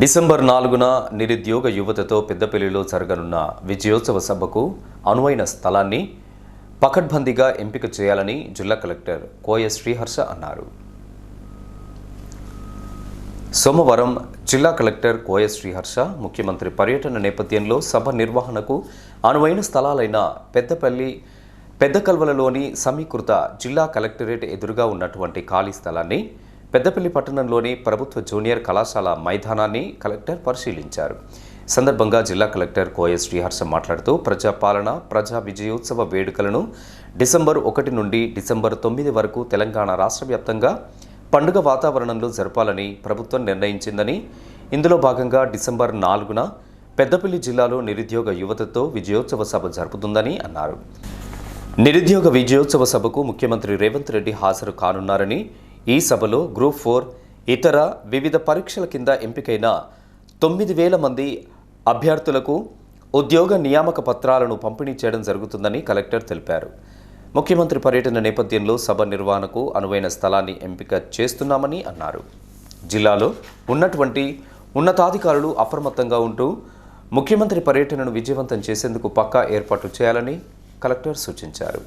December నాలుగున నిరుద్యోగ యువతతో పెద్దపల్లిలో జరగనున్న విజయోత్సవ సభకు అనువైన స్థలాన్ని పకడ్బందీగా ఎంపిక చేయాలని జిల్లా కలెక్టర్ కోయ శ్రీహర్ష అన్నారు. సోమవారం జిల్లా కలెక్టర్ కోయ శ్రీహర్ష ముఖ్యమంత్రి పర్యటన నేపథ్యంలో సభ నిర్వహణకు అనువైన స్థలాలైన పెద్దపల్లి పెద్ద కల్వలలోని సమీకృత జిల్లా కలెక్టరేట్ ఎదురుగా ఉన్నటువంటి ఖాళీ స్థలాన్ని పెద్దపల్లి పట్టణంలోని ప్రభుత్వ జూనియర్ కళాశాల మైదానాన్ని కలెక్టర్ పరిశీలించారు. సందర్భంగా జిల్లా కలెక్టర్ కోయ శ్రీహర్ష మాట్లాడుతూ ప్రజాపాలన ప్రజా విజయోత్సవ వేడుకలను డిసెంబర్ ఒకటి నుండి డిసెంబర్ తొమ్మిది వరకు తెలంగాణ రాష్ట్ర వ్యాప్తంగా పండుగ వాతావరణంలో జరపాలని ప్రభుత్వం నిర్ణయించిందని ఇందులో భాగంగా డిసెంబర్ నాలుగున పెద్దపల్లి జిల్లాలో నిరుద్యోగ యువతతో విజయోత్సవ సభ జరుపుతుందని అన్నారు. నిరుద్యోగ విజయోత్సవ సభకు ముఖ్యమంత్రి రేవంత్ రెడ్డి హాజరు కానున్నారని ఈ సభలో గ్రూప్ ఫోర్ ఇతర వివిధ పరీక్షల కింద ఎంపికైన తొమ్మిది వేల మంది అభ్యర్థులకు ఉద్యోగ నియామక పత్రాలను పంపిణీ చేయడం జరుగుతుందని కలెక్టర్ తెలిపారు. ముఖ్యమంత్రి పర్యటన నేపథ్యంలో సభ నిర్వహణకు అనువైన స్థలాన్ని ఎంపిక చేస్తున్నామని అన్నారు. జిల్లాలో ఉన్నటువంటి ఉన్నతాధికారులు అప్రమత్తంగా ఉంటూ ముఖ్యమంత్రి పర్యటనను విజయవంతం చేసేందుకు పక్కా ఏర్పాట్లు చేయాలని కలెక్టర్ సూచించారు.